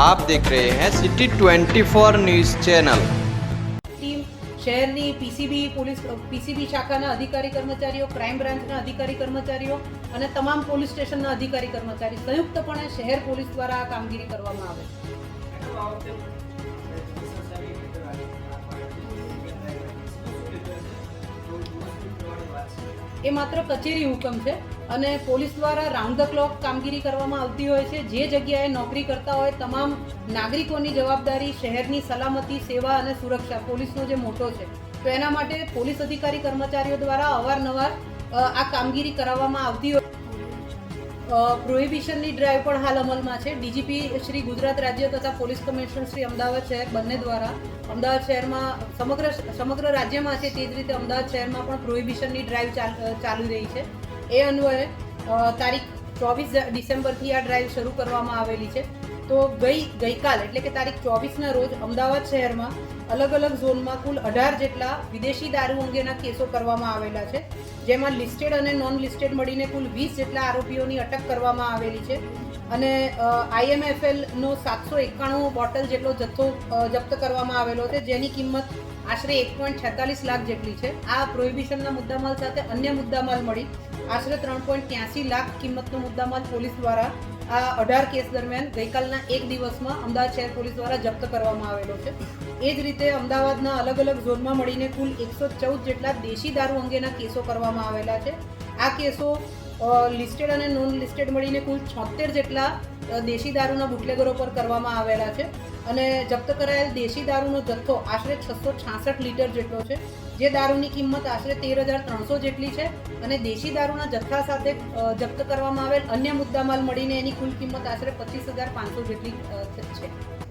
आप देख रहे हैं सिटी 24 न्यूज चैनल ટીમ શહેરની પીસીબી પોલીસ પીસીબી શાખાના અધિકારી કર્મચારીઓ ક્રાઇમ બ્રાન્ચના અધિકારી કર્મચારીઓ અને તમામ પોલીસ સ્ટેશનના અધિકારી કર્મચારી સંયુક્તપણે શહેર પોલીસ દ્વારા આ કામગીરી કરવામાં આવે છે એ માત્ર કચેરી હુકમ છે અને પોલીસ દ્વારા રાઉન્ડ ધ ક્લોક કામગીરી કરવામાં આવતી હોય છે. જે જગ્યાએ નોકરી કરતા હોય તમામ નાગરિકોની જવાબદારી શહેરની સલામતી, સેવા અને સુરક્ષા પોલીસનો જે મોટો છે. તો એના માટે પોલીસ અધિકારી કર્મચારીઓ દ્વારા અવારનવાર આ કામગીરી કરાવવામાં આવતી હોય પ્રોહિબિશનની ડ્રાઈવ પણ હાલ અમલમાં છે. ડીજીપી શ્રી ગુજરાત રાજ્ય તથા પોલીસ કમિશનર શ્રી અમદાવાદ શહેર બંને દ્વારા. અમદાવાદ શહેરમાં સમગ્ર સમગ્ર રાજ્યમાં છે તે જ રીતે અમદાવાદ શહેરમાં પણ પ્રોહિબિશનની ડ્રાઈવ ચાલ- રહી છે. એ અન્વયે તારીખ ચોવીસ ડિસેમ્બરથી આ ડ્રાઈવ શરૂ કરવામાં આવેલી છે. તો ગઈ, ગઈકાલ, એટલે કે તારીખ ચોવીસના રોજ અમદાવાદ શહેરમાં અલગ અલગ ઝોનમાં કુલ અઢાર જેટલા વિદેશી દારૂ અંગેના કેસો કરવામાં આવેલા છે. જેમાં લિસ્ટેડ અને નોન લિસ્ટેડ મળીને કુલ વીસ જેટલા આરોપીઓની અટક કરવામાં આવેલી છે. અને આઈએમએફએલનો સાતસો એકાણું બોટલ જેટલો જથ્થો જપ્ત કરવામાં આવેલો છે, જેની કિંમત આશરે એક પોઈન્ટ છેતાલીસ લાખ જેટલી છે. આ પ્રોહિબિશનના મુદ્દામાલ સાથે અન્ય મુદ્દામાલ મળી. આશરે ત્રણ પોઈન્ટ ત્યાસી લાખ કિંમતનો મુદ્દામાલ પોલીસ દ્વારા આ અઢાર કેસ દરમિયાન ગઈકાલના એક દિવસમાં અમદાવાદ શહેર પોલીસ દ્વારા જપ્ત કરવામાં આવેલો છે. એ જ રીતે અમદાવાદના અલગ અલગ ઝોનમાં મળીને કુલ એકસો ચૌદ જેટલા દેશી દારૂ અંગેના કેસો કરવામાં આવેલા છે. આ કેસો લિસ્ટેડ અને નોન લિસ્ટેડ મળીને કુલ છોતેર જેટલા દેશી દારૂના બુટલેગરો પર કરવામાં આવેલા છે. અને જપ્ત કરાયેલ દેશી દારૂનો જથ્થો આશરે છસો છાસઠ લીટર જેટલો છે. જે દારૂની કિંમત આશરે તેર હજાર ત્રણસો જેટલી છે અને દેશી દારૂના જથ્થા સાથે જપ્ત કરવામાં આવેલ અન્ય મુદ્દામાલ મળીને એની કુલ કિંમત આશરે પચીસ હજાર પાંચસો જેટલી છે.